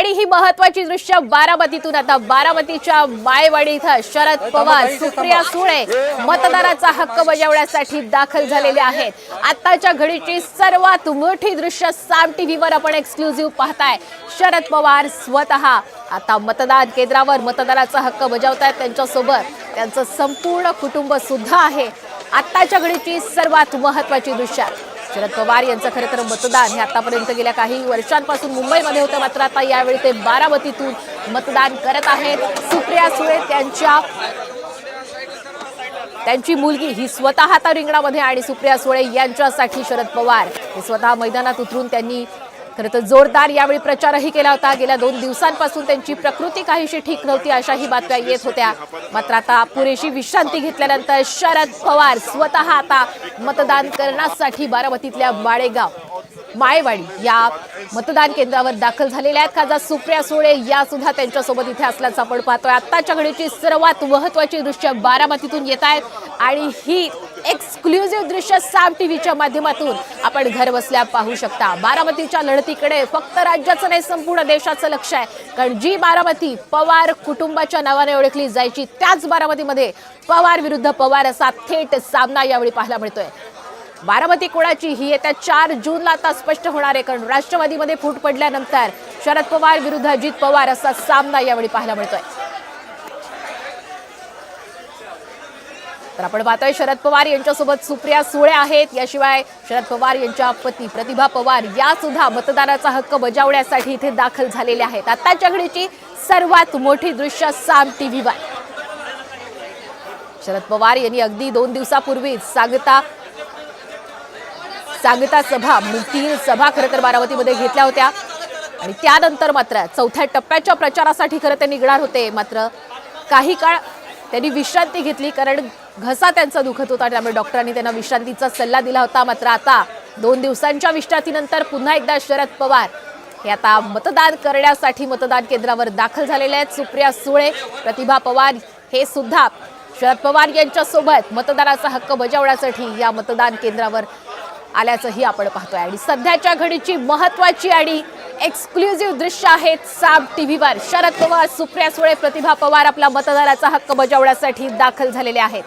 आणि ही महत्वाची दृश्य बारामतीतून आता बारामतीच्या मायवाडी इथं शरद पवार सुप्रिया सुळे मतदाराचा हक्क बजावण्यासाठी दाखल झालेले आहेत. आताच्या घडीची सर्वात मोठी दृश्य साम टीव्हीवर आपण एक्सक्लुझिव्ह पाहताय. शरद पवार स्वतः आता मतदान केंद्रावर मतदाराचा हक्क बजावतायत त्यांच्यासोबत. त्यांचं संपूर्ण कुटुंब सुद्धा आहे. आत्ताच्या घडीची सर्वात महत्वाची दृश्य. शरद पवार यांचं खरं तर मतदान हे आतापर्यंत गेल्या काही वर्षांपासून मुंबईमध्ये होतं. मात्र आता यावेळी ते बारामतीतून मतदान करत आहेत. सुप्रिया सुळे त्यांच्या त्यांची मुलगी ही स्वतः आता रिंगणामध्ये आणि सुप्रिया सुळे यांच्यासाठी शरद पवार हे स्वतः मैदानात उतरून त्यांनी तर जोरदार यावेळी प्रचारही केला होता. गेल्या दोन दिवसांपासून त्यांची प्रकृती काहीशी ठीक नव्हती अशाही बातम्या येत होत्या. मात्र आता पुरेशी विश्रांती घेतल्यानंतर शरद पवार स्वतः आता मतदान करण्यासाठी बारामतीतल्या माळेगाव माळेवाडी या मतदान केंद्रावर दाखल झालेल्या आहेत. खासदार सुप्रिया सुळे या सुद्धा त्यांच्यासोबत इथे असल्याचं आपण पाहतोय. आत्ताच्या घडीची सर्वात महत्वाची दृश्य बारामतीतून येत आहेत आणि ही एक्सक्लुझिव्ह दृश्य साम टीव्हीच्या माध्यमातून आपण घर बसल्या पाहू शकता. बारामतीच्या लढतीकडे फक्त राज्याचं नाही संपूर्ण देशाचं लक्ष आहे. कारण जी बारामती पवार कुटुंबाच्या नावाने ओळखली जायची त्याच बारामतीमध्ये पवार विरुद्ध पवार असा थेट सामना यावेळी पाहायला मिळतोय. बारामती कोणाची? ही येत्या चार जूनला आता स्पष्ट होणार आहे कारण राष्ट्रवादीमध्ये फूट पडल्यानंतर शरद पवार विरुद्ध अजित पवार असा सामना यावेळी पाहायला मिळतोय. तर आपण पाहतोय शरद पवार यांच्यासोबत सुप्रिया सुळे आहेत. याशिवाय शरद पवार यांच्या पती प्रतिभा पवार या सुद्धा मतदानाचा हक्क बजावण्यासाठी इथे दाखल झालेल्या आहेत. आताच्या घडीची सर्वात मोठी दृश्य साम टीव्हीवर. शरद पवार यांनी अगदी दोन दिवसापूर्वीच सांगता सांगता सभा म्हणजे तीन सभा खरं तर बारामतीमध्ये घेतल्या होत्या. आणि त्यानंतर मात्र चौथ्या टप्प्याच्या प्रचारासाठी खरं ते निघणार होते. मात्र काही काळ त्यांनी विश्रांती घेतली कारण घसा त्यांचा दुखत होता त्यामुळे डॉक्टरांनी त्यांना विश्रांतीचा सल्ला दिला होता. मात्र आता दोन दिवसांच्या विश्रांतीनंतर पुन्हा एकदा शरद पवार हे आता मतदान करण्यासाठी मतदान केंद्रावर दाखल झालेले आहेत. सुप्रिया सुळे प्रतिभा पवार हे सुद्धा शरद पवार यांच्यासोबत मतदानाचा हक्क बजावण्यासाठी या मतदान केंद्रावर आल्याचंही आपण पाहतोय. आणि सध्याच्या घडीची महत्वाची आणि एक्सक्लुझिव्ह दृश्य आहेत साम टीव्हीवर. शरद पवार सुप्रिया सुळे प्रतिभा पवार आपला मतदानाचा हक्क बजावण्यासाठी दाखल झालेले आहेत.